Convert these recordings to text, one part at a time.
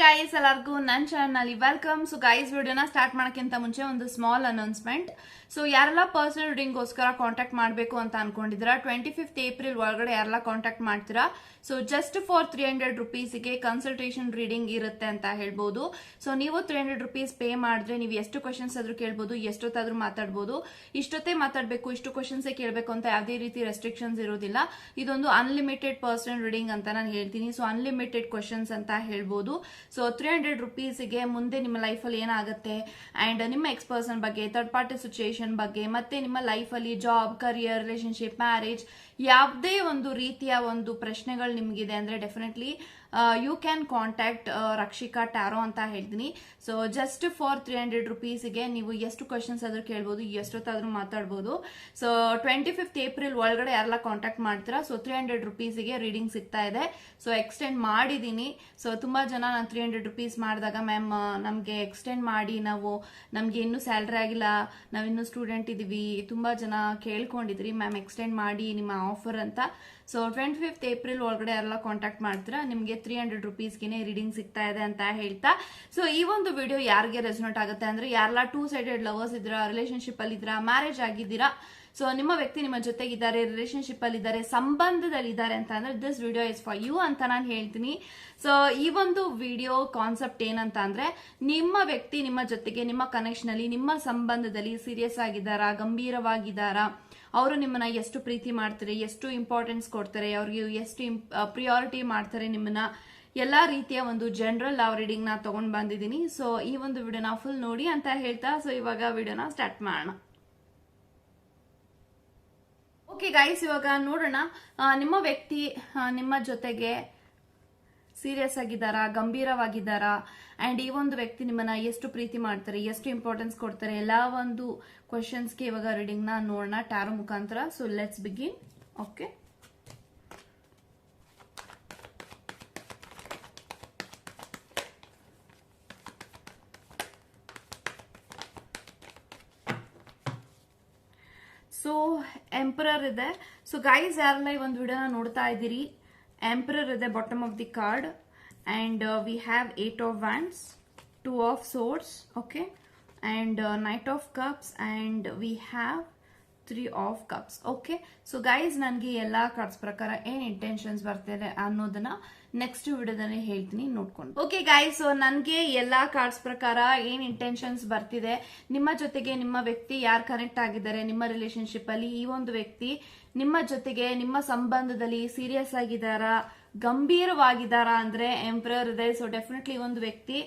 Guys ಎಲ್ಲರಿಗೂ ನನ್ನ ಚಾನಲ್ನಲ್ಲಿ ವೆಲ್ಕಮ್ ಸೊ ಗೈಸ್ ವಿಡಿಯೋನ ಸ್ಟಾರ್ಟ್ ಮಾಡೋಕ್ಕಿಂತ ಮುಂಚೆ ಒಂದು ಸ್ಮಾಲ್ ಅನೌನ್ಸ್ಮೆಂಟ್ ಸೊ ಯಾರೆಲ್ಲ ಪರ್ಸನಲ್ ರೀಡಿಂಗ್ಗೋಸ್ಕರ ಕಾಂಟ್ಯಾಕ್ಟ್ ಮಾಡಬೇಕು ಅಂತ ಅನ್ಕೊಂಡಿದ್ದೀರಾ ಟ್ವೆಂಟಿ ಫಿಫ್ತ್ ಏಪ್ರಿಲ್ ಒಳಗಡೆ ಯಾರೆಲ್ಲ ಕಾಂಟ್ಯಾಕ್ಟ್ ಮಾಡ್ತೀರಾ so just for three hundred ರುಪೀಸ್ಗೆ consultation reading ಇರುತ್ತೆ ಅಂತ ಹೇಳ್ಬೋದು. ಸೊ ನೀವು ತ್ರೀ ಹಂಡ್ರೆಡ್ ರುಪೀಸ್ ಪೇ ಮಾಡಿದ್ರೆ ನೀವು ಎಷ್ಟು ಕ್ವಶನ್ಸ್ ಆದ್ರೂ ಕೇಳ್ಬೋದು, ಎಷ್ಟೊತ್ತಾದರೂ ಮಾತಾಡ್ಬೋದು. ಇಷ್ಟೊತ್ತೇ ಮಾತಾಡಬೇಕು, ಇಷ್ಟು ಕ್ವಶನ್ಸೇ ಕೇಳಬೇಕು ಅಂತ ಯಾವುದೇ ರೀತಿ ರೆಸ್ಟ್ರಿಕ್ಷನ್ಸ್ ಇರೋದಿಲ್ಲ. ಇದೊಂದು ಅನ್ಲಿಮಿಟೆಡ್ ಪರ್ಸನಲ್ ರೀಡಿಂಗ್ ಅಂತ ನಾನು ಹೇಳ್ತೀನಿ. ಸೊ ಅನ್ಲಿಮಿಟೆಡ್ ಕ್ವಶನ್ಸ್ ಅಂತ ಹೇಳ್ಬೋದು. ಸೊ ತ್ರೀ ಹಂಡ್ರೆಡ್ ರುಪೀಸ್ಗೆ ಮುಂದೆ ನಿಮ್ಮ ಲೈಫಲ್ಲಿ ಏನಾಗುತ್ತೆ? ಆ್ಯಂಡ್ ನಿಮ್ಮ ಎಕ್ಸ್ಪರ್ಸನ್ ಬಗ್ಗೆ ಥರ್ಡ್ ಪಾರ್ಟಿ ಸಿಚುಯೇಷನ್ ಬಗ್ಗೆ, ಮತ್ತೆ ನಿಮ್ಮ ಲೈಫಲ್ಲಿ ಜಾಬ್ ಕರಿಯರ್ ರಿಲೇಶನ್ಶಿಪ್ ಮ್ಯಾರೇಜ್ ಯಾವುದೇ ಒಂದು ರೀತಿಯ ಒಂದು ಪ್ರಶ್ನೆಗಳು ನಿಮಗಿದೆ ಅಂದರೆ definitely you can contact Rakshika tarot ಅಂತ ಹೇಳ್ತೀನಿ. So just for three hundred ರುಪೀಸ್ಗೆ ನೀವು ಎಷ್ಟು ಕ್ವಶನ್ಸ್ ಆದರೂ ಕೇಳ್ಬೋದು, ಎಷ್ಟೊತ್ತಾದರೂ ಮಾತಾಡ್ಬೋದು. ಸೊ ಟ್ವೆಂಟಿ ಫಿಫ್ತ್ ಏಪ್ರಿಲ್ ಒಳಗಡೆ ಯಾರೆಲ್ಲ ಕಾಂಟ್ಯಾಕ್ಟ್ ಮಾಡ್ತೀರಾ ಸೊ ತ್ರೀ ಹಂಡ್ರೆಡ್ ರುಪೀಸಿಗೆ ರೀಡಿಂಗ್ ಸಿಗ್ತಾ ಇದೆ. ಸೊ ಎಕ್ಸ್ಟೆಂಡ್ ಮಾಡಿದ್ದೀನಿ ಸೊ ತುಂಬ ಜನ ನಾನು ತ್ರೀ ಹಂಡ್ರೆಡ್ ರುಪೀಸ್ ಮಾಡಿದಾಗ ಮ್ಯಾಮ್ ನಮಗೆ ಎಕ್ಸ್ಟೆಂಡ್ ಮಾಡಿ, ನಾವು, ನಮಗೆ ಇನ್ನೂ ಸ್ಯಾಲ್ರಿ ಆಗಿಲ್ಲ, ನಾವಿನ್ನೂ ಸ್ಟೂಡೆಂಟ್ ಇದ್ದೀವಿ ತುಂಬ ಜನ ಕೇಳ್ಕೊಂಡಿದ್ರಿ ಮ್ಯಾಮ್ ಎಕ್ಸ್ಟೆಂಡ್ ಮಾಡಿ ನಿಮ್ಮ ಆಫರ್ ಅಂತ. ಸೊ ಟ್ವೆಂಟಿ ಫಿಫ್ತ್ ಏಪ್ರಿಲ್ ಒಳಗಡೆ ಎಲ್ಲ ಕಾಂಟ್ಯಾಕ್ಟ್ ಮಾಡ್ತೀರಾ ನಿಮಗೆ ತ್ರೀ ಹಂಡ್ರೆಡ್ ರುಪೀಸ್ಗೆ ರೀಡಿಂಗ್ ಸಿಗ್ತಾ ಇದೆ ಅಂತ ಹೇಳ್ತಾ. ಸೊ ಈ ಒಂದು ವಿಡಿಯೋ ಯಾರಿಗೆ ರೆಸೋನೇಟ್ ಆಗುತ್ತೆ ಅಂದ್ರೆ ಯಾರೆಲ್ಲ ಟೂ ಸೈಡೆಡ್ ಲವರ್ಸ್ ಇದ್ದೀರಾ ರಿಲೇಷನ್ಶಿಪ್ ಅಲ್ಲಿ ಇದ್ದೀರಾ ಮ್ಯಾರೇಜ್ ಆಗಿದ್ದೀರಾ ಸೊ ನಿಮ್ಮ ವ್ಯಕ್ತಿ ನಿಮ್ಮ ಜೊತೆಗಿದ್ದಾರೆ ರಿಲೇಷನ್ಶಿಪ್ ಅಲ್ಲಿ ಇದ್ದಾರೆ, ಸಂಬಂಧದಲ್ಲಿ ಇದ್ದಾರೆ ಅಂತ ಅಂದ್ರೆ this video is for you ಅಂತ ನಾನು ಹೇಳ್ತೀನಿ. ಸೊ ಈ ಒಂದು ವಿಡಿಯೋ ಕಾನ್ಸೆಪ್ಟ್ ಏನಂತ ಅಂದ್ರೆ ನಿಮ್ಮ ವ್ಯಕ್ತಿ ನಿಮ್ಮ ಜೊತೆಗೆ ನಿಮ್ಮ ಕನೆಕ್ಷನ್ ಅಲ್ಲಿ ನಿಮ್ಮ ಸಂಬಂಧದಲ್ಲಿ ಸೀರಿಯಸ್ ಆಗಿದ್ದಾರಾ, ಗಂಭೀರವಾಗಿದ್ದಾರಾ ಅವರು ನಿಮ್ಮನ್ನ ಎಷ್ಟು ಪ್ರೀತಿ ಮಾಡ್ತಾರೆ, ಎಷ್ಟು ಇಂಪಾರ್ಟೆನ್ಸ್ ಕೊಡ್ತಾರೆ, ಅವ್ರಿಗೆ ಎಷ್ಟು ಪ್ರಿಯಾರಿಟಿ ಮಾಡ್ತಾರೆ ನಿಮ್ಮನ್ನ ಎಲ್ಲಾ ರೀತಿಯ ಒಂದು ಜನರಲ್ ಲವ್ ರೀಡಿಂಗ್ನ ತಗೊಂಡ್ ಬಂದಿದ್ದೀನಿ. ಸೊ ಈ ಒಂದು ವಿಡಿಯೋನ ಫುಲ್ ನೋಡಿ ಅಂತ ಹೇಳ್ತಾ ಸೊ ಇವಾಗ ವಿಡಿಯೋನ ಸ್ಟಾರ್ಟ್ ಮಾಡೋಣ. ಓಕೆ ಗೈಸ್ ಇವಾಗ ನೋಡೋಣ ನಿಮ್ಮ ವ್ಯಕ್ತಿ ನಿಮ್ಮ ಜೊತೆಗೆ ಸೀರಿಯಸ್ ಆಗಿದ್ದಾರಾ, ಗಂಭೀರವಾಗಿದ್ದಾರಾ? ಅಂಡ್ ಈ ಒಂದು ವ್ಯಕ್ತಿ ನಿಮ್ಮನ್ನ ಎಷ್ಟು ಪ್ರೀತಿ ಮಾಡ್ತಾರೆ, ಎಷ್ಟು ಇಂಪಾರ್ಟೆನ್ಸ್ ಕೊಡ್ತಾರೆ? ಎಲ್ಲ ಒಂದು ಕ್ವಶನ್ಸ್ಗೆ ಇವಾಗ ರೀಡಿಂಗ್ನ ನೋಡೋಣ ಟ್ಯಾರೋ ಮುಖಾಂತರ. So let's begin okay so emperor ಇದೆ. ಸೊ ಗೈಸ್ ಯಾರೆಲ್ಲ ಈ ಒಂದು ವಿಡಿಯೋನ ನೋಡ್ತಾ ಇದ್ದೀರಿ? ಎಂಪರರ್ ಇದೆ bottom of the card and we have eight of wands two of swords okay and nine of cups and we have three of cups okay so guys ನನಗೆ ಎಲ್ಲ ಕಾರ್ಡ್ಸ್ ಪ್ರಕಾರ ಏನು ಇಂಟೆನ್ಷನ್ಸ್ ಬರ್ತಿದೆ ಅನ್ನೋದನ್ನ ನೆಕ್ಸ್ಟ್ ವಿಡಿಯೋದಲ್ಲಿ ಹೇಳ್ತೀನಿ, ನೋಡ್ಕೊಂಡು. ಓಕೆ ಗಾಯ್ ಸೊ ನನಗೆ ಎಲ್ಲಾ ಕಾರ್ಡ್ಸ್ ಪ್ರಕಾರ ಏನ್ ಇಂಟೆನ್ಷನ್ಸ್ ಬರ್ತಿದೆ, ನಿಮ್ಮ ಜೊತೆಗೆ ನಿಮ್ಮ ವ್ಯಕ್ತಿ ಯಾರು ಕನೆಕ್ಟ್ ಆಗಿದ್ದಾರೆ, ನಿಮ್ಮ ರಿಲೇಶನ್ಶಿಪ್ ಅಲ್ಲಿ ಈ ಒಂದು ವ್ಯಕ್ತಿ ನಿಮ್ಮ ಜೊತೆಗೆ ನಿಮ್ಮ ಸಂಬಂಧದಲ್ಲಿ ಸೀರಿಯಸ್ ಆಗಿದ್ದಾರಾ, ಗಂಭೀರವಾಗಿದ್ದಾರಾ ಅಂದ್ರೆ ಎಂಪ್ರರ್ ಇದೆ ಸೊ ಡೆಫಿನೆಟ್ಲಿ ಒಂದು ವ್ಯಕ್ತಿ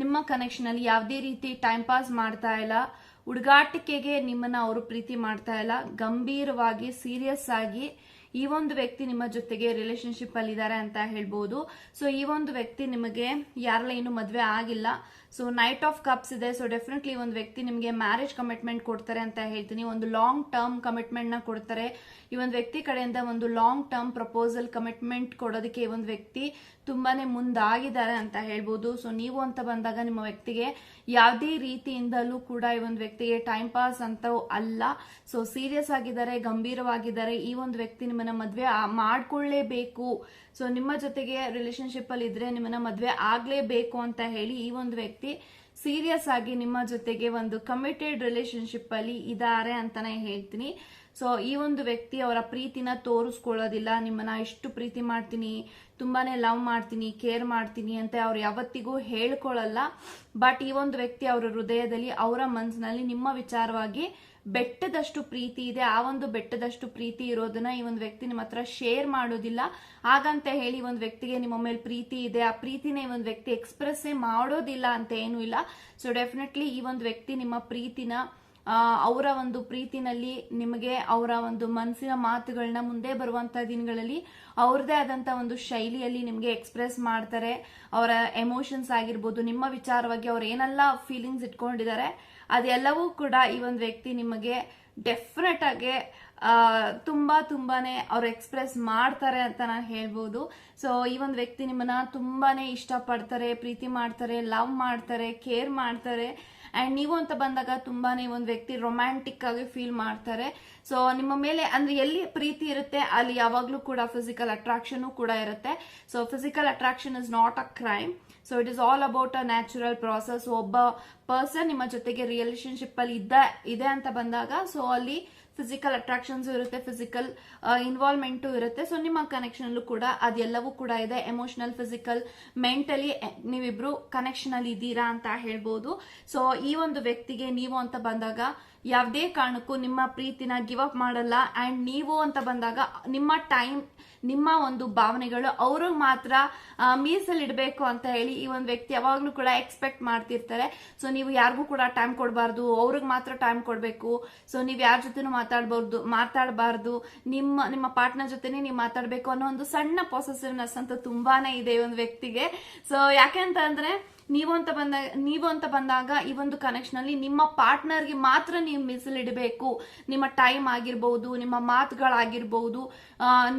ನಿಮ್ಮ ಕನೆಕ್ಷನ್ ಅಲ್ಲಿ ಯಾವುದೇ ರೀತಿ ಟೈಮ್ ಪಾಸ್ ಮಾಡ್ತಾ ಇಲ್ಲ, ಹುಡುಗಾಟಿಕೆಗೆ ನಿಮ್ಮನ್ನ ಅವರು ಪ್ರೀತಿ ಮಾಡ್ತಾ ಇಲ್ಲ, ಗಂಭೀರವಾಗಿ ಸೀರಿಯಸ್ ಆಗಿ ಈ ಒಂದು ವ್ಯಕ್ತಿ ನಿಮ್ಮ ಜೊತೆಗೆ ರಿಲೇಶನ್ಶಿಪ್ ಅಲ್ಲಿ ಇದ್ದಾರೆ ಅಂತ ಹೇಳ್ಬೋದು. ಸೊ ಈ ಒಂದು ವ್ಯಕ್ತಿ ನಿಮಗೆ ಯಾರಲ್ಲ ಇನ್ನು ಮದುವೆ ಆಗಿಲ್ಲ. ಸೊ ನೈಟ್ ಆಫ್ ಕಪ್ಸ್ ಇದೆ. ಸೊ ಡೆಫಿನೆಟ್ಲಿ ಒಂದು ವ್ಯಕ್ತಿ ನಿಮಗೆ ಮ್ಯಾರೇಜ್ ಕಮಿಟ್ಮೆಂಟ್ ಕೊಡ್ತಾರೆ ಅಂತ ಹೇಳ್ತೀನಿ. ಒಂದು ಲಾಂಗ್ ಟರ್ಮ್ ಕಮಿಟ್ಮೆಂಟ್ನ ಕೊಡ್ತಾರೆ. ಈ ಒಂದು ವ್ಯಕ್ತಿ ಕಡೆಯಿಂದ ಒಂದು ಲಾಂಗ್ ಟರ್ಮ್ ಪ್ರಪೋಸಲ್ ಕಮಿಟ್ಮೆಂಟ್ ಕೊಡೋದಕ್ಕೆ ಈ ಒಂದು ವ್ಯಕ್ತಿ ತುಂಬಾನೇ ಮುಂದಾಗಿದ್ದಾರೆ ಅಂತ ಹೇಳ್ಬೋದು. ಸೊ ನೀವು ಅಂತ ಬಂದಾಗ ನಿಮ್ಮ ವ್ಯಕ್ತಿಗೆ ಯಾವುದೇ ರೀತಿಯಿಂದಲೂ ಕೂಡ ಈ ಒಂದು ವ್ಯಕ್ತಿಗೆ ಟೈಮ್ ಪಾಸ್ ಅಂತ ಅಲ್ಲ. ಸೊ ಸೀರಿಯಸ್ ಆಗಿದ್ದಾರೆ, ಗಂಭೀರವಾಗಿದ್ದಾರೆ, ಈ ಒಂದು ವ್ಯಕ್ತಿ ನಿಮ್ಮನ್ನ ಮದುವೆ ಮಾಡ್ಕೊಳ್ಳೇಬೇಕು. ಸೊ ನಿಮ್ಮ ಜೊತೆಗೆ ರಿಲೇಶನ್ಶಿಪ್ ಅಲ್ಲಿ ಇದ್ರೆ ನಿಮ್ಮನ್ನ ಮದ್ವೆ ಆಗ್ಲೇಬೇಕು ಅಂತ ಹೇಳಿ ಈ ಒಂದು ವ್ಯಕ್ತಿ ಸೀರಿಯಸ್ ಆಗಿ ನಿಮ್ಮ ಜೊತೆಗೆ ಒಂದು ಕಮಿಟೆಡ್ ರಿಲೇಶನ್ಶಿಪ್ ಅಲ್ಲಿ ಇದ್ದಾರೆ ಅಂತಾನೆ ಹೇಳ್ತೀನಿ. ಸೊ ಈ ಒಂದು ವ್ಯಕ್ತಿ ಅವರ ಪ್ರೀತಿನ ತೋರಿಸ್ಕೊಳ್ಳೋದಿಲ್ಲ. ನಿಮ್ಮನ್ನ ಇಷ್ಟು ಪ್ರೀತಿ ಮಾಡ್ತೀನಿ, ತುಂಬಾನೇ ಲವ್ ಮಾಡ್ತೀನಿ, ಕೇರ್ ಮಾಡ್ತೀನಿ ಅಂತ ಅವ್ರು ಯಾವತ್ತಿಗೂ ಹೇಳ್ಕೊಳ್ಳಲ್ಲ. ಬಟ್ ಈ ಒಂದು ವ್ಯಕ್ತಿ ಅವರ ಹೃದಯದಲ್ಲಿ, ಅವರ ಮನಸ್ಸಿನಲ್ಲಿ ನಿಮ್ಮ ವಿಚಾರವಾಗಿ ಬೆಟ್ಟದಷ್ಟು ಪ್ರೀತಿ ಇದೆ. ಆ ಒಂದು ಬೆಟ್ಟದಷ್ಟು ಪ್ರೀತಿ ಇರೋದನ್ನ ಈ ಒಂದು ವ್ಯಕ್ತಿ ನಿಮ್ಮ ಹತ್ರ ಶೇರ್ ಮಾಡೋದಿಲ್ಲ. ಹಾಗಂತ ಹೇಳಿ ಒಂದು ವ್ಯಕ್ತಿಗೆ ನಿಮ್ಮ ಮೇಲೆ ಪ್ರೀತಿ ಇದೆ. ಆ ಪ್ರೀತಿನ ಈ ಒಂದು ವ್ಯಕ್ತಿ ಎಕ್ಸ್ಪ್ರೆಸ್ ಮಾಡೋದಿಲ್ಲ ಅಂತ ಏನೂ ಇಲ್ಲ. ಸೊ ಡೆಫಿನೆಟ್ಲಿ ಈ ಒಂದು ವ್ಯಕ್ತಿ ನಿಮ್ಮ ಪ್ರೀತಿನ ಅವರ ಒಂದು ಪ್ರೀತಿನಲ್ಲಿ ನಿಮಗೆ ಅವರ ಒಂದು ಮನಸ್ಸಿನ ಮಾತುಗಳನ್ನ ಮುಂದೆ ಬರುವಂತ ದಿನಗಳಲ್ಲಿ ಅವ್ರದೇ ಆದಂತ ಒಂದು ಶೈಲಿಯಲ್ಲಿ ನಿಮಗೆ ಎಕ್ಸ್ಪ್ರೆಸ್ ಮಾಡ್ತಾರೆ. ಅವರ ಎಮೋಷನ್ಸ್ ಆಗಿರ್ಬೋದು, ನಿಮ್ಮ ವಿಚಾರವಾಗಿ ಅವ್ರು ಏನೆಲ್ಲ ಫೀಲಿಂಗ್ಸ್ ಇಟ್ಕೊಂಡಿದ್ದಾರೆ, ಅದೆಲ್ಲವೂ ಕೂಡ ಈ ಒಂದು ವ್ಯಕ್ತಿ ನಿಮಗೆ ಡೆಫಿನೆಟ್ ಆಗಿ ತುಂಬ ತುಂಬಾ ತುಂಬಾನೇ ಅವ್ರು ಎಕ್ಸ್ಪ್ರೆಸ್ ಮಾಡ್ತಾರೆ ಅಂತ ನಾನು ಹೇಳ್ಬೋದು. ಸೊ ಈ ಒಂದು ವ್ಯಕ್ತಿ ನಿಮ್ಮನ್ನ ತುಂಬಾನೇ ಇಷ್ಟಪಡ್ತಾರೆ, ಪ್ರೀತಿ ಮಾಡ್ತಾರೆ ಲವ್ ಮಾಡ್ತಾರೆ ಕೇರ್ ಮಾಡ್ತಾರೆ. ಅಂಡ್ ನೀವು ಅಂತ ಬಂದಾಗ ತುಂಬಾನೇ ಒಂದು ವ್ಯಕ್ತಿ ರೊಮ್ಯಾಂಟಿಕ್ ಆಗಿ ಫೀಲ್ ಮಾಡ್ತಾರೆ. ಸೊ ನಿಮ್ಮ ಮೇಲೆ, ಅಂದ್ರೆ ಎಲ್ಲಿ ಪ್ರೀತಿ ಇರುತ್ತೆ, ಅಲ್ಲಿ ಯಾವಾಗ್ಲೂ ಕೂಡ ಫಿಸಿಕಲ್ ಅಟ್ರಾಕ್ಷನ್ ಕೂಡ ಇರುತ್ತೆ. So physical attraction is not a crime so it is all about a natural process ಒಬ್ಬ ಪರ್ಸನ್ ನಿಮ್ಮ ಜೊತೆಗೆ ರಿಲೇಶನ್ಶಿಪ್ ಅಲ್ಲಿ ಇದ್ದ, ಇದೆ ಅಂತ ಬಂದಾಗ ಸೊ ಅಲ್ಲಿ ಫಿಸಿಕಲ್ ಅಟ್ರಾಕ್ಷನ್ಸ್ ಇರುತ್ತೆ ಫಿಸಿಕಲ್ ಇನ್ವಾಲ್ವ್ಮೆಂಟು ಇರುತ್ತೆ. ಸೊ ನಿಮ್ಮ ಕನೆಕ್ಷನ್ ಅಲ್ಲೂ ಕೂಡ ಅದೆಲ್ಲವೂ ಕೂಡ ಇದೆ. ಎಮೋಷನಲ್ ಫಿಸಿಕಲ್ ಮೆಂಟಲಿ ನೀವಿಬ್ರು ಕನೆಕ್ಷನ್ ಅಲ್ಲಿ ಇದ್ದೀರಾ ಅಂತ ಹೇಳ್ಬೋದು. ಸೊ ಈ ಒಂದು ವ್ಯಕ್ತಿಗೆ ನೀವು ಅಂತ ಬಂದಾಗ ಯಾವುದೇ ಕಾರಣಕ್ಕೂ ನಿಮ್ಮ ಪ್ರೀತಿನ ಗಿವ್ ಅಪ್ ಮಾಡಲ್ಲ. ಅಂಡ್ ನೀವು ಅಂತ ಬಂದಾಗ ನಿಮ್ಮ ಟೈಮ್ ನಿಮ್ಮ ಒಂದು ಭಾವನೆಗಳು ಅವ್ರಿಗೆ ಮಾತ್ರ ಮೀಸಲಿಡಬೇಕು ಅಂತ ಹೇಳಿ ಈ ಒಂದು ವ್ಯಕ್ತಿ ಯಾವಾಗಲೂ ಕೂಡ ಎಕ್ಸ್ಪೆಕ್ಟ್ ಮಾಡ್ತಿರ್ತಾರೆ. ಸೊ ನೀವು ಯಾರಿಗೂ ಕೂಡ ಟೈಮ್ ಕೊಡಬಾರ್ದು. ಅವ್ರಿಗೆ ಮಾತ್ರ ಟೈಮ್ ಕೊಡಬೇಕು. ಸೊ ನೀವು ಯಾರ ಜೊತೆನೂ ಮಾತಾಡಬಾರ್ದು ಮಾತಾಡಬಾರ್ದು. ನಿಮ್ಮ ನಿಮ್ಮ ಪಾರ್ಟ್ನರ್ ಜೊತೆನೇ ನೀವು ಮಾತಾಡಬೇಕು ಅನ್ನೋ ಒಂದು ಸಣ್ಣ ಪಾಸೆಸಿವ್ನೆಸ್ ಅಂತ ತುಂಬಾನೇ ಇದೆ ಈ ಒಂದು ವ್ಯಕ್ತಿಗೆ. ಸೊ ಯಾಕೆ ಅಂತ ಅಂದ್ರೆ ನೀವು ಅಂತ ಬಂದಾಗ ನೀವು ಅಂತ ಬಂದಾಗ ಈ ಒಂದು ಕನೆಕ್ಷನ್ ಅಲ್ಲಿ ನಿಮ್ಮ ಪಾರ್ಟ್ನರ್ಗೆ ಮಾತ್ರ ನೀವು ಮೀಸಲಿಡಬೇಕು. ನಿಮ್ಮ ಟೈಮ್ ಆಗಿರ್ಬಹುದು ನಿಮ್ಮ ಮಾತುಗಳಾಗಿರ್ಬಹುದು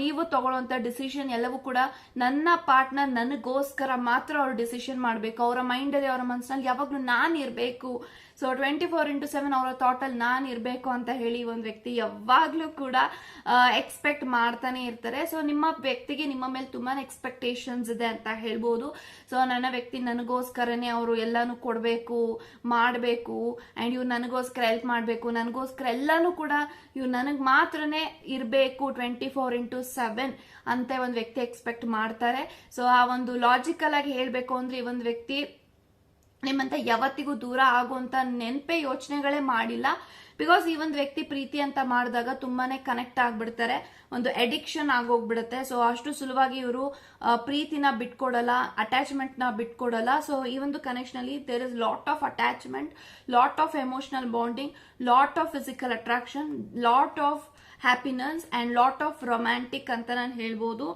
ನೀವು ತಗೊಳ್ಳುವಂತ ಡಿಸಿಷನ್ ಎಲ್ಲವೂ ಕೂಡ ನನ್ನ ಪಾರ್ಟ್ನರ್ ನನಗೋಸ್ಕರ ಮಾತ್ರ ಅವ್ರು ಡಿಸಿಷನ್ ಮಾಡಬೇಕು. ಅವರ ಮೈಂಡಲ್ಲಿ ಅವರ ಮನಸ್ಸಿನಲ್ಲಿ ಯಾವಾಗ್ಲೂ ನಾನು ಇರಬೇಕು so twenty four into seven ಅವರ ಥಾಟಲ್ಲಿ ನಾನು ಇರಬೇಕು ಅಂತ ಹೇಳಿ ಒಂದು ವ್ಯಕ್ತಿ ಯಾವಾಗಲೂ ಕೂಡ ಎಕ್ಸ್ಪೆಕ್ಟ್ ಮಾಡ್ತಾನೆ ಇರ್ತಾರೆ. ಸೊ ನಿಮ್ಮ ವ್ಯಕ್ತಿಗೆ ನಿಮ್ಮ ಮೇಲೆ ತುಂಬಾ ಎಕ್ಸ್ಪೆಕ್ಟೇಷನ್ಸ್ ಇದೆ ಅಂತ ಹೇಳ್ಬೋದು. ಸೊ ನನ್ನ ವ್ಯಕ್ತಿ ನನಗೋಸ್ಕರನೇ ಅವರು ಎಲ್ಲಾನು ಕೊಡಬೇಕು, ಮಾಡಬೇಕು ಆ್ಯಂಡ್ ಇವ್ರು ನನಗೋಸ್ಕರ ಹೆಲ್ಪ್ ಮಾಡಬೇಕು. ನನಗೋಸ್ಕರ ಎಲ್ಲಾನು ಕೂಡ ಇವ್ರು ನನಗೆ ಮಾತ್ರನೇ ಇರಬೇಕು ಟ್ವೆಂಟಿ ಫೋರ್ ಇಂಟು ಸೆವೆನ್ ಅಂತ ಒಂದು ವ್ಯಕ್ತಿ ಎಕ್ಸ್ಪೆಕ್ಟ್ ಮಾಡ್ತಾರೆ. ಸೊ ಆ ಒಂದು ಲಾಜಿಕಲ್ ಆಗಿ ಹೇಳಬೇಕು ಅಂದ್ರೆ ಈ ಒಂದು ವ್ಯಕ್ತಿ ನಿಮ್ಮಂತ ಯಾವತ್ತಿಗೂ ದೂರ ಆಗುವಂತ ನೆನಪೇ ಯೋಚನೆಗಳೇ ಮಾಡಿಲ್ಲ. ಬಿಕಾಸ್ ಈ ಒಂದು ವ್ಯಕ್ತಿ ಪ್ರೀತಿ ಅಂತ ಮಾಡಿದಾಗ ತುಂಬಾನೇ ಕನೆಕ್ಟ್ ಆಗ್ಬಿಡ್ತಾರೆ. ಒಂದು ಅಡಿಕ್ಷನ್ ಆಗೋಗ್ಬಿಡುತ್ತೆ. ಸೊ ಅಷ್ಟು ಸುಲಭವಾಗಿ ಇವರು ಪ್ರೀತಿನ ಬಿಟ್ಕೊಡಲ್ಲ ಅಟ್ಯಾಚ್ಮೆಂಟ್ನ ಬಿಟ್ಕೊಡಲ್ಲ. ಸೊ ಈ ಒಂದು ಕನೆಕ್ಷನ್ ಅಲ್ಲಿ there is lot of attachment lot of emotional bonding lot of physical attraction lot of happiness and lot of romantic ಅಂತ ನಾನು ಹೇಳ್ಬೋದು.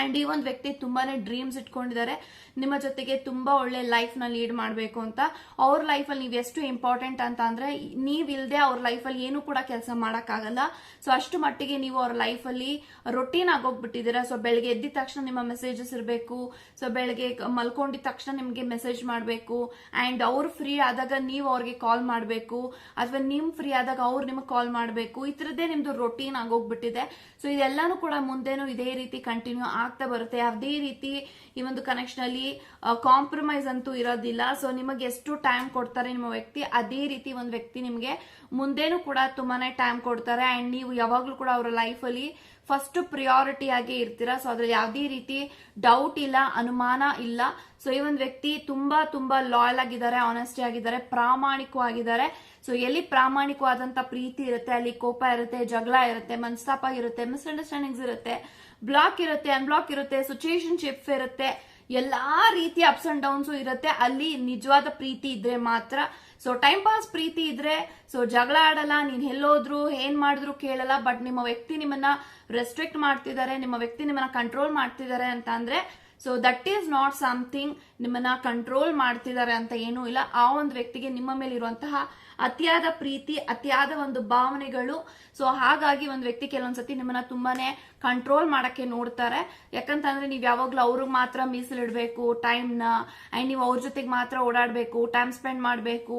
ಅಂಡ್ ಈ ಒಂದು ವ್ಯಕ್ತಿ ತುಂಬಾನೇ ಡ್ರೀಮ್ಸ್ ಇಟ್ಕೊಂಡಿದ್ದಾರೆ. ನಿಮ್ಮ ಜೊತೆಗೆ ತುಂಬಾ ಒಳ್ಳೆ ಲೈಫ್ನ ಲೀಡ್ ಮಾಡಬೇಕು ಅಂತ. ಅವ್ರ ಲೈಫಲ್ಲಿ ನೀವು ಎಷ್ಟು ಇಂಪಾರ್ಟೆಂಟ್ ಅಂತ ಅಂದ್ರೆ ನೀವಿಲ್ದೆ ಅವ್ರ ಲೈಫಲ್ಲಿ ಏನು ಕೂಡ ಕೆಲಸ ಮಾಡೋಕ್ಕಾಗಲ್ಲ. ಸೊ ಅಷ್ಟು ಮಟ್ಟಿಗೆ ನೀವು ಅವ್ರ ಲೈಫಲ್ಲಿ ರೊಟೀನ್ ಆಗೋಗ್ಬಿಟ್ಟಿದ್ದೀರಾ. ಸೊ ಬೆಳಗ್ಗೆ ಎದ್ದಿದ ತಕ್ಷಣ ನಿಮ್ಮ ಮೆಸೇಜಸ್ ಇರಬೇಕು. ಸೊ ಬೆಳಗ್ಗೆ ಮಲ್ಕೊಂಡಿದ ತಕ್ಷಣ ನಿಮಗೆ ಮೆಸೇಜ್ ಮಾಡಬೇಕು. ಅಂಡ್ ಅವ್ರು ಫ್ರೀ ಆದಾಗ ನೀವು ಅವ್ರಿಗೆ ಕಾಲ್ ಮಾಡಬೇಕು. ಅಥವಾ ನಿಮ್ ಫ್ರೀ ಆದಾಗ ಅವ್ರು ನಿಮಗೆ ಕಾಲ್ ಮಾಡಬೇಕು. ಈ ಥರದ್ದೇ ನಿಮ್ದು ರೊಟೀನ್ ಆಗೋಗ್ಬಿಟ್ಟಿದೆ. ಸೊ ಇದೆಲ್ಲಾನು ಕೂಡ ಮುಂದೆನೂ ಇದೇ ರೀತಿ ಕಂಟಿನ್ಯೂ ಆಗ್ತಾ ಬರುತ್ತೆ. ಯಾವುದೇ ರೀತಿ ಈ ಒಂದು ಕನೆಕ್ಷನ್ ಅಲ್ಲಿ ಕಾಂಪ್ರಮೈಸ್ ಅಂತೂ ಇರೋದಿಲ್ಲ. ಸೊ ನಿಮಗೆ ಎಷ್ಟು ಟೈಮ್ ಕೊಡ್ತಾರೆ ನಿಮ್ಮ ವ್ಯಕ್ತಿ, ಅದೇ ರೀತಿ ಒಂದು ವ್ಯಕ್ತಿ ನಿಮಗೆ ಮುಂದೆನೂ ಕೂಡ ತುಂಬಾನೇ ಟೈಮ್ ಕೊಡ್ತಾರೆ. ಅಂಡ್ ನೀವು ಯಾವಾಗ್ಲೂ ಕೂಡ ಅವರ ಲೈಫ್ ಅಲ್ಲಿ ಫಸ್ಟ್ ಪ್ರಿಯಾರಿಟಿ ಆಗಿ ಇರ್ತೀರಾ. ಸೊ ಅದ್ರಲ್ಲಿ ಯಾವುದೇ ರೀತಿ ಡೌಟ್ ಇಲ್ಲ, ಅನುಮಾನ ಇಲ್ಲ. ಸೊ ಈ ಒಂದು ವ್ಯಕ್ತಿ ತುಂಬಾ ತುಂಬಾ ಲಾಯಲ್ ಆಗಿದ್ದಾರೆ ಆನೆಸ್ಟಿ ಆಗಿದ್ದಾರೆ ಪ್ರಾಮಾಣಿಕವಾಗಿದ್ದಾರೆ ಸೊ ಎಲ್ಲಿ ಪ್ರಾಮಾಣಿಕವಾದಂತ ಪ್ರೀತಿ ಇರುತ್ತೆ, ಅಲ್ಲಿ ಕೋಪ ಇರುತ್ತೆ, ಜಗಳ ಇರುತ್ತೆ, ಮನಸ್ತಾಪ ಇರುತ್ತೆ ಮಿಸ್ಅಂಡರ್ಸ್ಟ್ಯಾಂಡಿಂಗ್ಸ್ ಇರುತ್ತೆ. ಬ್ಲಾಕ್ ಇರುತ್ತೆ ಅನ್ಬ್ಲಾಕ್ ಇರುತ್ತೆ ಸಿಚುಯೇಷನ್ಶಿಪ್ ಇರುತ್ತೆ, ಎಲ್ಲಾ ರೀತಿಯ ಅಪ್ಸ್ ಅಂಡ್ ಡೌನ್ಸ್ ಇರುತ್ತೆ. ಅಲ್ಲಿ ನಿಜವಾದ ಪ್ರೀತಿ ಇದ್ರೆ ಮಾತ್ರ. ಸೊ ಟೈಮ್ ಪಾಸ್ ಪ್ರೀತಿ ಇದ್ರೆ ಸೊ ಜಗಳ ಆಡಲ್ಲ, ನೀನ್ ಎಲ್ಲೋದ್ರು, ಏನ್ ಮಾಡಿದ್ರು ಕೇಳಲ್ಲ ಬಟ್ ನಿಮ್ಮ ವ್ಯಕ್ತಿ ನಿಮ್ಮನ್ನ ರೆಸ್ಟ್ರಿಕ್ಟ್ ಮಾಡ್ತಿದ್ದಾರೆ, ನಿಮ್ಮ ವ್ಯಕ್ತಿ ನಿಮ್ಮನ್ನ ಕಂಟ್ರೋಲ್ ಮಾಡ್ತಿದ್ದಾರೆ ಅಂತ ಅಂದ್ರೆ so that is not something ನಿಮ್ಮನ್ನ ಕಂಟ್ರೋಲ್ ಮಾಡ್ತಿದ್ದಾರೆ ಅಂತ ಏನೂ ಇಲ್ಲ. ಆ ಒಂದು ವ್ಯಕ್ತಿಗೆ ನಿಮ್ಮ ಮೇಲೆ ಇರುವಂತಹ ಅತಿಯಾದ ಪ್ರೀತಿ, ಅತಿಯಾದ ಒಂದು ಭಾವನೆಗಳು. ಸೊ ಹಾಗಾಗಿ ಒಂದು ವ್ಯಕ್ತಿ ಕೆಲವೊಂದ್ಸತಿ ನಿಮ್ಮನ್ನ ತುಂಬಾನೇ ಕಂಟ್ರೋಲ್ ಮಾಡಕ್ಕೆ ನೋಡ್ತಾರೆ. ಯಾಕಂತಂದ್ರೆ ನೀವು ಯಾವಾಗ್ಲೂ ಅವ್ರಿಗೆ ಮಾತ್ರ ಮೀಸಲಿಡ್ಬೇಕು ಟೈಮ್ನ ಅಂಡ್ ನೀವು ಅವ್ರ ಜೊತೆಗೆ ಮಾತ್ರ ಓಡಾಡಬೇಕು ಟೈಮ್ ಸ್ಪೆಂಡ್ ಮಾಡಬೇಕು.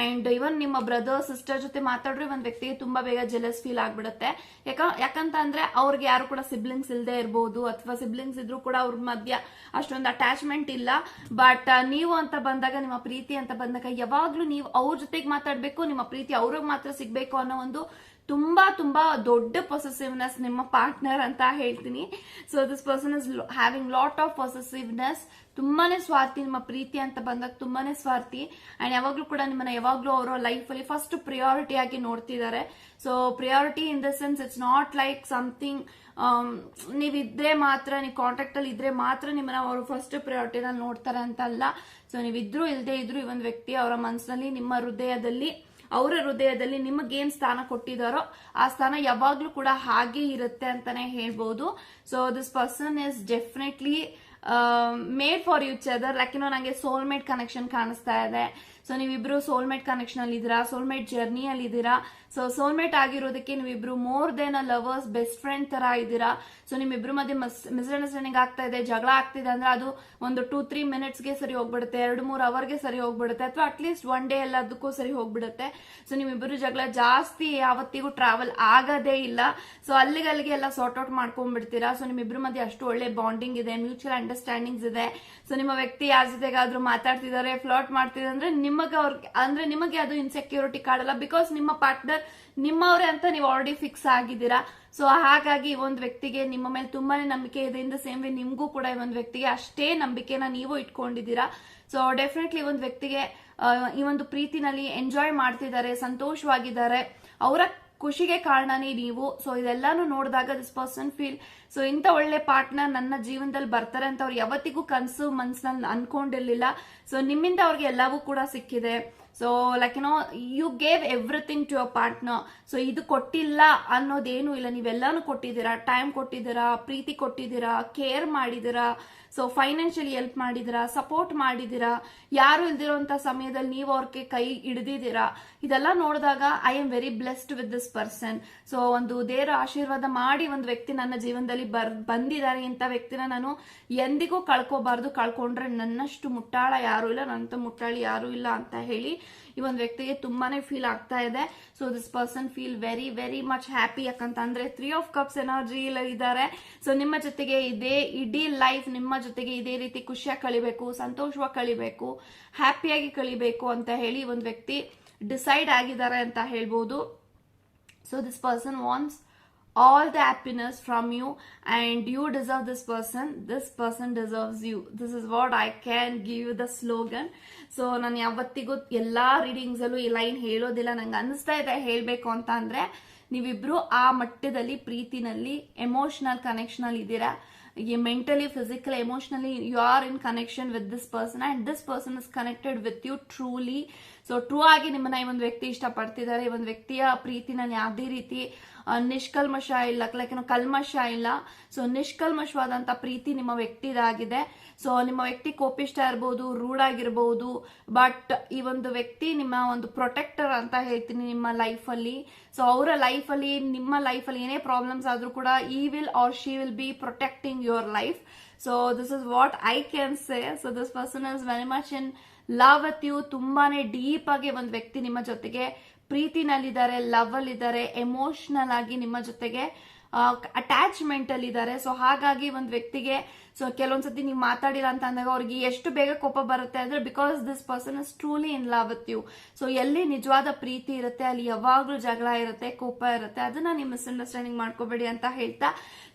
ಅಂಡ್ ಇವನ್ ನಿಮ್ಮ ಬ್ರದರ್ ಸಿಸ್ಟರ್ ಜೊತೆ ಮಾತಾಡ್ರೆ ಒಂದು ವ್ಯಕ್ತಿಗೆ ತುಂಬಾ ಬೇಗ ಜೆಲಸ್ ಫೀಲ್ ಆಗ್ಬಿಡುತ್ತೆ. ಯಾಕ ಯಾಕಂತ ಅಂದ್ರೆ ಅವ್ರಿಗೆ ಯಾರು ಕೂಡ ಸಿಬ್ಲಿಂಗ್ಸ್ ಇಲ್ಲದೆ ಇರ್ಬೋದು, ಅಥವಾ ಸಿಬ್ಲಿಂಗ್ಸ್ ಇದ್ರೂ ಕೂಡ ಅವ್ರ ಮಧ್ಯ ಅಷ್ಟೊಂದು ಅಟ್ಯಾಚ್ಮೆಂಟ್ ಇಲ್ಲ. ಬಟ್ ನೀವು ಅಂತ ಬಂದಾಗ, ನಿಮ್ಮ ಪ್ರೀತಿ ಅಂತ ಬಂದಾಗ, ಯಾವಾಗ್ಲೂ ನೀವು ಅವ್ರ ಜೊತೆಗೆ ಮಾತಾಡ್ಬೇಕು, ನಿಮ್ಮ ಪ್ರೀತಿ ಅವ್ರಿಗೆ ಮಾತ್ರ ಸಿಗ್ಬೇಕು ಅನ್ನೋ ಒಂದು ತುಂಬಾ ತುಂಬಾ ದೊಡ್ಡ ಪೊಸೆಸಿವ್ನೆಸ್ ನಿಮ್ಮ ಪಾರ್ಟ್ನರ್ ಅಂತ ಹೇಳ್ತೀನಿ. So this person is having lot of possessiveness ತುಂಬಾನೇ ಸ್ವಾರ್ಥಿ ನಿಮ್ಮ ಪ್ರೀತಿ ಅಂತ ಬಂದಾಗ ತುಂಬಾನೇ ಸ್ವಾರ್ಥಿ. ಅಂಡ್ ಯಾವಾಗ್ಲೂ ಕೂಡ ನಿಮ್ಮನ್ನ ಯಾವಾಗ್ಲೂ ಅವರ ಲೈಫ್ ಅಲ್ಲಿ ಫಸ್ಟ್ ಪ್ರಿಯಾರಿಟಿ ಆಗಿ ನೋಡ್ತಿದ್ದಾರೆ. So priority in the sense it's not like something ಇದ್ರೆ ಮಾತ್ರ, ನೀವು ಕಾಂಟ್ಯಾಕ್ಟ್ ಅಲ್ಲಿ ಇದ್ರೆ ಮಾತ್ರ ನಿಮ್ಮನ್ನ ಅವರು ಫಸ್ಟ್ ಪ್ರಿಯಾರಿಟಿನಲ್ಲಿ ನೋಡ್ತಾರೆ ಅಂತ ಅಲ್ಲ ಸೊ ನೀವಿದ್ರು ಇಲ್ಲದೆ ಇದ್ರು ಈ ಒಂದು ವ್ಯಕ್ತಿ ಅವರ ಮನಸ್ಸಿನಲ್ಲಿ ನಿಮ್ಮ ಹೃದಯದಲ್ಲಿ ಅವರ ಹೃದಯದಲ್ಲಿ ನಿಮಗೇನ್ ಸ್ಥಾನ ಕೊಟ್ಟಿದಾರೋ ಆ ಸ್ಥಾನ ಯಾವಾಗ್ಲೂ ಕೂಡ ಹಾಗೆ ಇರುತ್ತೆ ಅಂತಾನೆ ಹೇಳ್ಬಹುದು so this person is definitely made for you other like ಇನ್ನೋ ನಂಗೆ ಸೋಲ್ಮೇಟ್ ಕನೆಕ್ಷನ್ ಕಾಣಿಸ್ತಾ ಇದೆ. ಸೊ ನೀವಿಬ್ರು ಸೋಲ್ಮೇಟ್ ಕನೆಕ್ಷನ್ ಅಲ್ಲಿ ಇದ್ದೀರಾ? ಸೋಲ್ಮೇಟ್ ಜರ್ನಿ ಅಲ್ಲಿ ಇದ್ದೀರಾ? ಸೊ ಸೋಲ್ಮೇಟ್ ಆಗಿರೋದಕ್ಕೆ ನೀವಿಬ್ರು more then a lovers best friend ತರ ಇದ್ದೀರಾ? ಸೊ ನಿಮ್ಮಿಬ್ರು ಮಧ್ಯೆ ಮಿಸ್ಅಂಡರ್ಸ್ಟ್ಯಾಂಡಿಂಗ್ ಆಗ್ತಾ ಇದೆ, ಜಗಳ ಆಗ್ತಿದೆ ಅಂದ್ರೆ ಅದು ಒಂದು ಟೂ ತ್ರೀ ಮಿನಿಟ್ಸ್ಗೆ ಸರಿ ಹೋಗ್ಬಿಡುತ್ತೆ, ಎರಡು, ಮೂರು ಅವರ್ಗೆ ಸರಿ ಹೋಗ್ಬಿಡುತ್ತೆ, ಅಥವಾ ಅಟ್ಲೀಸ್ಟ್ ಒನ್ ಡೇ ಎಲ್ಲದಕ್ಕೂ ಸರಿ ಹೋಗ್ಬಿಡುತ್ತೆ. ಸೊ ನಿಮ್ಮಿಬ್ರು ಜಗಳ ಜಾಸ್ತಿ ಯಾವತ್ತಿಗೂ ಟ್ರಾವೆಲ್ ಆಗದೇ ಇಲ್ಲ. ಸೊ ಅಲ್ಲಿಗೆ ಅಲ್ಲಿಗೆ ಎಲ್ಲ ಸಾರ್ಟ್ ಔಟ್ ಮಾಡ್ಕೊಂಡ್ಬಿಡ್ತೀರಾ? ಸೊ ನಿಮ್ಮಿಬ್ರು ಮಧ್ಯೆ ಅಷ್ಟು ಒಳ್ಳೆ ಬಾಂಡಿಂಗ್ ಇದೆ ಮ್ಯೂಚುವಲ್ ಮಿಸ್ಅಂಡರ್ಸ್ಟ್ಯಾಂಡಿಂಗ್ಸ್ ಇದೆ. ಸೊ ನಿಮ್ಮ ವ್ಯಕ್ತಿ ಯಾರ ಜೊತೆಗಾದ್ರೂ ಮಾತಾಡ್ತಿದ್ದಾರೆ ಫ್ಲಾಟ್ ಮಾಡ್ತಿದ್ದಾರೆ ಅಂದ್ರೆ ನಿಮಗೆ ಅವ್ರಿಗೆ ಅಂದ್ರೆ ನಿಮಗೆ ಅದು ಇನ್ಸೆಕ್ಯೂರಿಟಿ ಕಾಡಲ್ಲ ಬಿಕಾಸ್ ನಿಮ್ಮ ಪಾರ್ಟ್ನರ್ ನಿಮ್ಮವರೇ ಅಂತ ನೀವು ಆಲ್ರೆಡಿ ಫಿಕ್ಸ್ ಆಗಿದ್ದೀರಾ. ಸೊ ಹಾಗಾಗಿ ಈ ಒಂದು ವ್ಯಕ್ತಿಗೆ ನಿಮ್ಮ ಮೇಲೆ ತುಂಬಾನೇ ನಂಬಿಕೆ ಇದೆ. ಇಂದ ಸೇಮ್ ವೇ ನಿಮಗೂ ಕೂಡ ಈ ಒಂದು ವ್ಯಕ್ತಿಗೆ ಅಷ್ಟೇ ನಂಬಿಕೆನ ನೀವು ಇಟ್ಕೊಂಡಿದ್ದೀರಾ. ಸೊ ಡೆಫಿನೆಟ್ಲಿ ಒಂದು ವ್ಯಕ್ತಿಗೆ ಈ ಒಂದು ಪ್ರೀತಿನಲ್ಲಿ ಎಂಜಾಯ್ ಮಾಡ್ತಿದ್ದಾರೆ, ಸಂತೋಷವಾಗಿದ್ದಾರೆ. ಅವರ ಖುಷಿಗೆ ಕಾರಣನೇ ನೀವು. ಸೊ ಇದೆಲ್ಲಾನು ನೋಡಿದಾಗ ದಿಸ್ ಪರ್ಸನ್ ಫೀಲ್ ಸೊ ಇಂಥ ಒಳ್ಳೆ ಪಾರ್ಟ್ನರ್ ನನ್ನ ಜೀವನದಲ್ಲಿ ಬರ್ತಾರೆ ಅಂತ ಅವ್ರು ಯಾವತ್ತಿಗೂ ಕನಸು ಮನ್ಸಿನಲ್ಲಿ ಅನ್ಕೊಂಡಿರ್ಲಿಲ್ಲ. ಸೊ ನಿಮ್ಮಿಂದ ಅವ್ರಿಗೆ ಎಲ್ಲವೂ ಕೂಡ ಸಿಕ್ಕಿದೆ. So like no you gave everything to your partner so ಇದು ಕೊಟ್ಟಿಲ್ಲ ಅನ್ನೋದೇನು ಇಲ್ಲ. ನೀವೆಲ್ಲಾನು ಕೊಟ್ಟಿದ್ದೀರಾ? ಟೈಮ್ ಕೊಟ್ಟಿದ್ದೀರಾ? ಪ್ರೀತಿ ಕೊಟ್ಟಿದ್ದೀರಾ? ಕೇರ್ ಮಾಡಿದ್ದೀರಾ? ಸೊ ಫೈನಾನ್ಷಿಯಲಿ ಹೆಲ್ಪ್ ಮಾಡಿದ್ದೀರಾ? ಸಪೋರ್ಟ್ ಮಾಡಿದ್ದೀರಾ? ಯಾರು ಇಲ್ದಿರೋಂಥ ಸಮಯದಲ್ಲಿ ನೀವು ಅವ್ರಿಗೆ ಕೈ ಹಿಡಿದಿದ್ದೀರಾ? ಇದೆಲ್ಲ ನೋಡಿದಾಗ I am very blessed with this person so ಒಂದು ದೇವರ ಆಶೀರ್ವಾದ ಮಾಡಿ ಒಂದು ವ್ಯಕ್ತಿ ನನ್ನ ಜೀವನದಲ್ಲಿ ಬರ್, ಬಂದಿದ್ದಾರೆ ಇಂಥ ವ್ಯಕ್ತಿನ ನಾನು ಎಂದಿಗೂ ಕಳ್ಕೋಬಾರ್ದು. ಕಳ್ಕೊಂಡ್ರೆ ನನ್ನಷ್ಟು ಮುಟ್ಟಾಳ ಯಾರು ಇಲ್ಲ. ನನ್ನಂತ ಮುಟ್ಟಾಳಿ ಯಾರು ಇಲ್ಲ ಅಂತ ಹೇಳಿ ಈ ಒಂದು ವ್ಯಕ್ತಿಗೆ ತುಂಬಾನೇ ಫೀಲ್ ಆಗ್ತಾ ಇದೆ. So this person feel very very much happy ಯಾಕಂತ ಅಂದ್ರೆ ತ್ರೀ ಆಫ್ ಕಪ್ಸ್ ಎನರ್ಜಿ ಇದ್ದಾರೆ. ಸೊ ನಿಮ್ಮ ಜೊತೆಗೆ ಇದೇ, ಇಡೀ ಲೈಫ್ ನಿಮ್ಮ ಜೊತೆಗೆ ಇದೇ ರೀತಿ ಖುಷಿಯಾಗಿ ಕಳಿಬೇಕು, ಸಂತೋಷವಾಗಿ ಕಳಿಬೇಕು ಹ್ಯಾಪಿಯಾಗಿ ಕಳಿಬೇಕು ಅಂತ ಹೇಳಿ ಒಂದು ವ್ಯಕ್ತಿ ಡಿಸೈಡ್ ಆಗಿದ್ದಾರೆ ಅಂತ ಹೇಳ್ಬೋದು. So this person wants all the happiness from you and you deserve this person. This person deserves you. This is what I can give you the slogan. So ನಾನು ಯಾವತ್ತಿಗೂ ಎಲ್ಲಾ ರೀಡಿಂಗ್ಸಲ್ಲೂ ಈ ಲೈನ್ ಹೇಳೋದಿಲ್ಲ ನಂಗೆ ಅನಿಸ್ತಾ ಇದೆ ಹೇಳಬೇಕು ಅಂತ ನೀವು ನೀವಿಬ್ರು ಆ ಮಟ್ಟದಲ್ಲಿ, ಪ್ರೀತಿನಲ್ಲಿ ಎಮೋಷನಲ್ ಕನೆಕ್ಷನ್ ಅಲ್ಲಿ ಇದ್ದೀರಾ mentally physical emotionally you are in connection with this person and this person is connected with you truly so true ಆಗಿ ನಿಮ್ಮನ್ನ ಈ ಒಂದು ವ್ಯಕ್ತಿ ಇಷ್ಟಪಡ್ತಿದ್ದಾರೆ ಈ ಒಂದು ವ್ಯಕ್ತಿಯ ಪ್ರೀತಿನಲ್ಲಿ ಯಾವುದೇ ರೀತಿ ನಿಷ್ಕಲ್ಮಶ ಇಲ್ಲ. ಲೈಕ್ ಏನೋ ಕಲ್ಮಶ ಇಲ್ಲ. ಸೊ ನಿಷ್ಕಲ್ಮಶವಾದಂತ ಪ್ರೀತಿ ನಿಮ್ಮ ವ್ಯಕ್ತಿದಾಗಿದೆ. ಸೊ ನಿಮ್ಮ ವ್ಯಕ್ತಿ ಕೋಪಿಷ್ಟ ಇರ್ಬೋದು, ರೂಡ್ ಆಗಿರ್ಬೋದು ಬಟ್ ಈ ಒಂದು ವ್ಯಕ್ತಿ ನಿಮ್ಮ ಒಂದು ಪ್ರೊಟೆಕ್ಟರ್ ಅಂತ ಹೇಳ್ತೀನಿ ನಿಮ್ಮ ಲೈಫಲ್ಲಿ ಸೊ ಅವರ ಲೈಫಲ್ಲಿ ನಿಮ್ಮ ಲೈಫಲ್ಲಿ ಏನೇ ಪ್ರಾಬ್ಲಮ್ಸ್ ಆದ್ರೂ ಕೂಡ he will or she will be protecting your life so this is what I can say so this person is very much in love with you ತುಂಬಾನೇ ಡೀಪ್ ಆಗಿ ಒಂದು ವ್ಯಕ್ತಿ ನಿಮ್ಮ ಜೊತೆಗೆ ಪ್ರೀತಿನಲ್ಲಿದ್ದಾರೆ ಲವ್ ಅಲ್ಲಿದ್ದಾರೆ ಎಮೋಷನಲ್ ಆಗಿ ನಿಮ್ಮ ಜೊತೆಗೆ ಅಟ್ಯಾಚ್ಮೆಂಟ್ ಅಲ್ಲಿ ಇದ್ದಾರೆ. ಸೊ ಹಾಗಾಗಿ ಒಂದು ವ್ಯಕ್ತಿಗೆ ಸೊ ಕೆಲವೊಂದ್ಸತಿ ನೀವು ಮಾತಾಡಿಲ್ಲ ಅಂತ ಅಂದಾಗ ಅವ್ರಿಗೆ ಎಷ್ಟು ಬೇಗ ಕೋಪ ಬರುತ್ತೆ ಅಂದ್ರೆ because this person is truly in love with you so ಎಲ್ಲಿ ನಿಜವಾದ ಪ್ರೀತಿ ಇರುತ್ತೆ, ಅಲ್ಲಿ ಯಾವಾಗ್ಲೂ ಜಗಳ ಇರುತ್ತೆ, ಕೋಪ ಇರುತ್ತೆ, ಅದನ್ನ ನೀವು ಮಿಸ್ಅಂಡರ್ಸ್ಟ್ಯಾಂಡಿಂಗ್ ಮಾಡ್ಕೋಬೇಡಿ ಅಂತ ಹೇಳ್ತಾ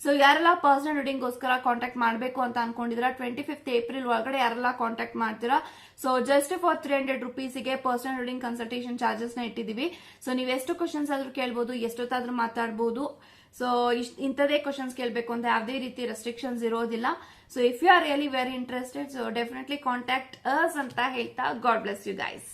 ಸೊ ಯಾರೆಲ್ಲ ಪರ್ಸನಲ್ ರೀಡಿಂಗ್ಗೋಸ್ಕರ ಕಾಂಟ್ಯಾಕ್ಟ್ ಮಾಡಬೇಕು ಅಂತ ಅನ್ಕೊಂಡಿದ್ರ ಟ್ವೆಂಟಿ ಫಿಫ್ತ್ ಏಪ್ರಿಲ್ ಒಳಗಡೆ ಯಾರೆಲ್ಲ ಕಾಂಟ್ಯಾಕ್ಟ್ ಮಾಡ್ತೀರಾ so just for three hundred ರುಪೀಸ್ಗೆ personal reading consultation charges ಇಟ್ಟಿದ್ದೀವಿ. ಸೊ ನೀವು ಎಷ್ಟು ಕ್ವಶನ್ಸ್ ಆದ್ರೂ ಕೇಳ್ಬೋದು, ಎಷ್ಟೊತ್ತಾದ್ರೂ ಮಾತಾಡ್ಬೋದು. ಸೊ ಇಷ್ಟ ಇಂಥದೇ ಕ್ವಶನ್ಸ್ ಕೇಳಬೇಕು ಅಂತ ಯಾವುದೇ ರೀತಿ ರೆಸ್ಟ್ರಿಕ್ಷನ್ಸ್ ಇರೋದಿಲ್ಲ. So if you are really very interested so definitely contact us ಅಂತ ಹೇಳ್ತಾ ಗಾಡ್ ಬ್ಲೆಸ್ ಯು ಗೈಸ್